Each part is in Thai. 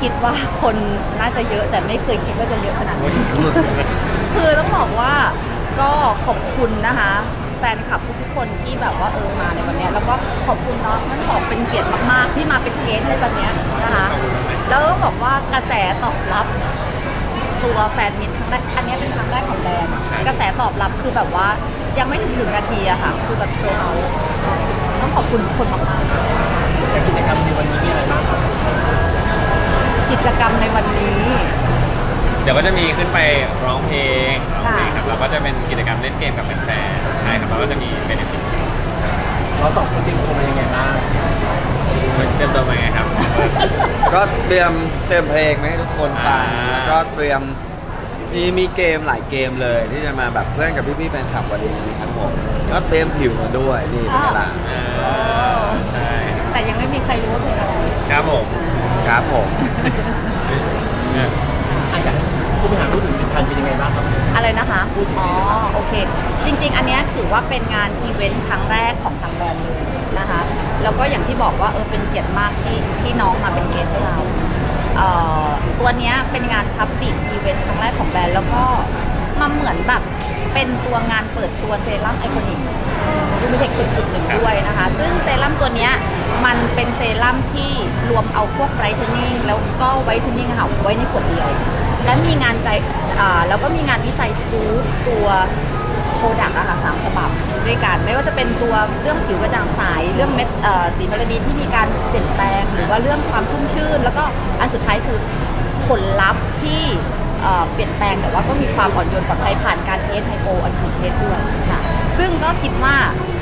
คิดว่าคนน่าจะเยอะแต่ไม่เคยคิดว่าจะเยอะขนาดนี้คือต้องบอกว่าก็ขอบคุณนะคะ แฟนคลับทุกๆคนที่แบบว่าเออมาในวันนี้แล้วก็ขอบคุณน้องทั้งสองเป็นเกียรติมากๆ ที่มาเป็นเกสในวันนี้นะคะ แล้วต้องบอกว่ากระแสตอบรับตัวแฟนมิตรครั้งแรกอันนี้เป็นครั้งแรกของแบรนด์กระแสตอบรับคือแบบว่ายังไม่ถึงหนึ่งนาทีอะค่ะ คือแบบโซเอาต้องขอบคุณทุกคนมากๆ จกรรมในวันนี้ เดี๋ยวก็จะมีขึ้นไปร้องเพลงค่ะครับแล้วก็จะเป็นกิจกรรมเล่นเกมกับแฟนๆใช่ครับแล้วก็จะมีเบนฟิตเราสองคนเตรียมตัวมายังไงบ้างเตรียมตัวมาไงครับ ก็เตรียมเตรียมเพลงมาให้ทุกคนฟังอ่า แล้วก็เตรียมมีมีเกมหลายเกมเลยที่จะมาแบบเล่นกับพี่ๆแฟนคลับวันนี้ครับผมก็เตรียมผิวมาด้วยนี่เป็นไงล่ะเออใช่ครับแต่ยังไม่มีใครรู้ว่าเป็นอะไรครับผม ครับผมเนี่ยอะอยากให้ผู้บริหารพูดถึงผลิตภัณฑ์เป็นยังไงบ้างครับ อะไรนะคะ อ๋อ โอเค จริง ๆ อันเนี้ยถือว่าเป็นงานอีเวนต์ครั้งแรกของทางแบรนด์เลยนะคะ แล้วก็อย่างที่บอกว่าเออเป็นเกียรติมากที่ที่น้องมาเป็นเกสให้เราเอ่อตัวเนี้ยเป็นงานพับบิกอีเวนต์ครั้งแรกของแบรนด์แล้วก็มาเหมือนแบบเป็นตัวงานเปิดตัวเซรั่มไอคอนิก ยูมิเทคจุดๆหนึ่งด้วยนะคะ ซึ่งเซรั่มตัวเนี้ยมันเป็นเซรั่มที่รวมเอาพวกไบรท์เทนนิ่งแล้วก็ไวท์เทนนิ่งค่ะไว้ในขวดเดียว และมีงานใจแล้วก็มีงานวิจัยทูตตัวโปรดักต์อะค่ะสามฉบับด้วยกัน ไม่ว่าจะเป็นตัวเรื่องผิวกระจ่างใสเรื่องเม็ดสีเมลานินที่มีการเปลี่ยนแปลง หรือว่าเรื่องความชุ่มชื่น แล้วก็อันสุดท้ายคือผลลัพธ์ที่เปลี่ยนแปลงแต่ว่าก็มีความอ่อนโยนปลอดภัยผ่านการเทสไฮโปอันคือเทสด้วยค่ะ ซึ่งก็คิดว่า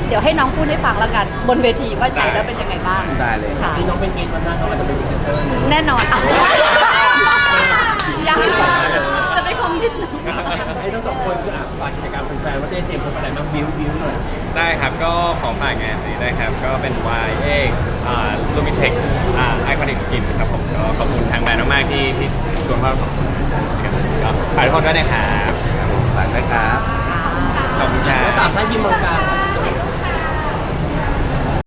เดี๋ยวให้น้องพูดให้ฟังแล้วกัน บนเวทีว่าใช้แล้วเป็นยังไงบ้างได้เลย ค่ะที่น้องเป็นเกณฑ์วันหน้าเขาอาจจะเป็นพรีเซนเตอร์แน่นอนอะยังจะได้คอมมิตให้ทั้งสองคนจะอะฝากกิจกรรมแฟนๆว่าได้เตรียมตัวอะไรบ้างบิวบิวหน่อยได้ครับก็ขอฝากงานนี้ได้ครับ ก็เป็น Y A อ่า Lumitech อ่า Iconic Skin ครับผมก็ขอบคุณทางแบรนด์มากๆที่ที่ชวนมาของกิจกรรมนี้ก็ฝากทุกคนด้วยนะครับ ฝากด้วยครับ ขอบคุณครัแล้วบสามท่านยิมมังกรครับ